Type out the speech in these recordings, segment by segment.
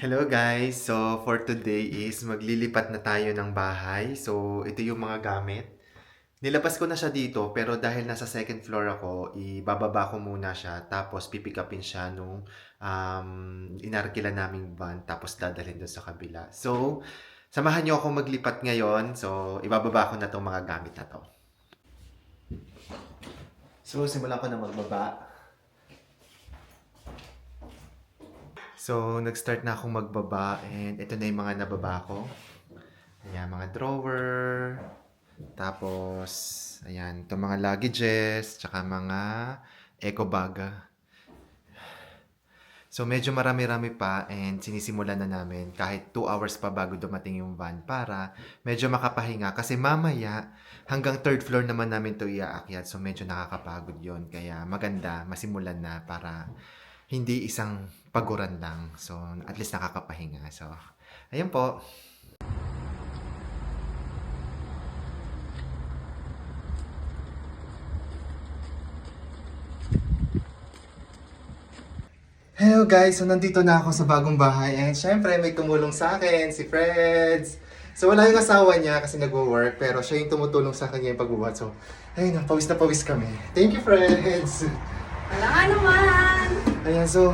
Hello guys! So for today is maglilipat na tayo ng bahay. So ito yung mga gamit. Nilabas ko na siya dito pero dahil nasa second floor ako, ibababa ko muna siya tapos pipick upin siya nung um, inarkila naming van tapos dadalhin doon sa kabila. So samahan niyo ako maglipat ngayon. So ibababa ko na tong mga gamit na to. So simulan ko na magbaba. So, nag-start na akong magbaba and ito na yung mga nababa ko. Ayan, mga drawer. Tapos, ayan, itong mga luggages, tsaka mga eco bag. So, medyo marami-rami pa and sinisimulan na namin kahit 2 hours pa bago dumating yung van para medyo makapahinga. Kasi mamaya, hanggang third floor naman namin to iaakyat. So, medyo nakakapagod yon Kaya maganda, masimulan na para hindi isang paguran lang. So, at least nakakapahinga. So, ayun po. Hello guys! So, nandito na ako sa bagong bahay. And syempre, may tumulong sa akin, si Freds. So, wala yung asawa niya kasi nagwo-work. Pero siya yung tumutulong sa kanya yung pagbubuhat. So, ayun na, pawis na pawis kami. Thank you, Freds! Wala nga naman! Ayan, so,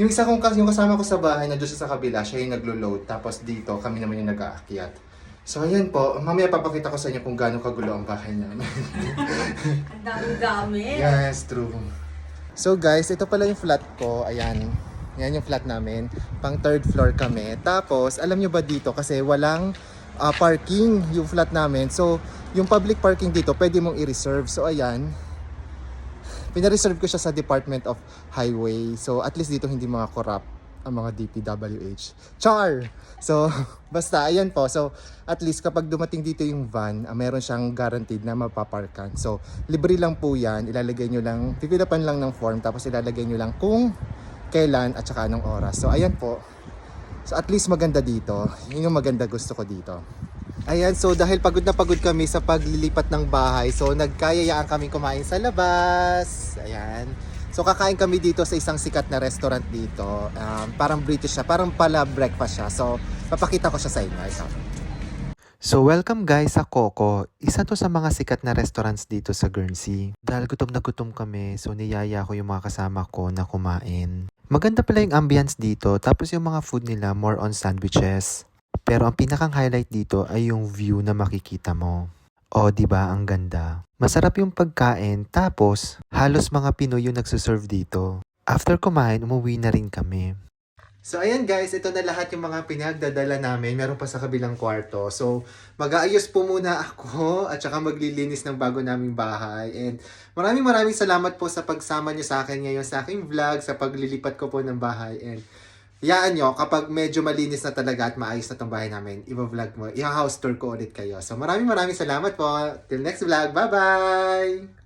yung isa kong yung kasama ko sa bahay, nandun siya sa kabila, siya yung naglo-load. Tapos dito, kami naman yung nag-aakyat. So, ayan po. Mamaya papakita ko sa inyo kung gaano kagulo ang bahay namin. Ang daming gamit. yes, true. So, guys, ito pala yung flat ko. Ayan. Yan yung flat namin. Pang third floor kami. Tapos, alam nyo ba dito, kasi walang ah, parking yung flat namin. So, yung public parking dito, pwede mong i-reserve. So, ayan. Pinareserve ko siya sa Department of Highway. So, at least dito hindi mga corrupt ang mga DPWH. Char! So, basta, ayan po. So, at least kapag dumating dito yung van, ah, meron siyang guaranteed na mapaparkan. So, libre lang po yan. Ilalagay nyo lang, pipilapan lang ng form, tapos ilalagay nyo lang kung kailan at saka anong oras. So, ayan po. So, at least maganda dito. Yun yung maganda gusto ko dito. Ayan, so dahil pagod na pagod kami sa paglilipat ng bahay, so nagkayayaan kami kumain sa labas. Ayan. So kakain kami dito sa isang sikat na restaurant dito. Um, parang British siya, parang pala breakfast siya. So papakita ko siya sa inyo. Ito. So welcome guys sa Coco. Isa to sa mga sikat na restaurants dito sa Guernsey. Dahil gutom na gutom kami, so niyaya ko yung mga kasama ko na kumain. Maganda pala yung ambience dito, tapos yung mga food nila more on sandwiches. Pero ang pinakang highlight dito ay yung view na makikita mo. O, di ba ang ganda? Masarap yung pagkain, tapos halos mga Pinoy yung nagsuserve dito. After kumain, umuwi na rin kami. So ayan guys, ito na lahat yung mga pinagdadala namin. Meron pa sa kabilang kwarto. So mag-aayos po muna ako at saka maglilinis ng bago naming bahay. And maraming maraming salamat po sa pagsama nyo sa akin ngayon sa aking vlog, sa paglilipat ko po ng bahay. And Yaan nyo, kapag medyo malinis na talaga at maayos na tong bahay namin, i-vlog mo, i-house tour ko ulit kayo. So maraming maraming salamat po. Till next vlog, bye-bye!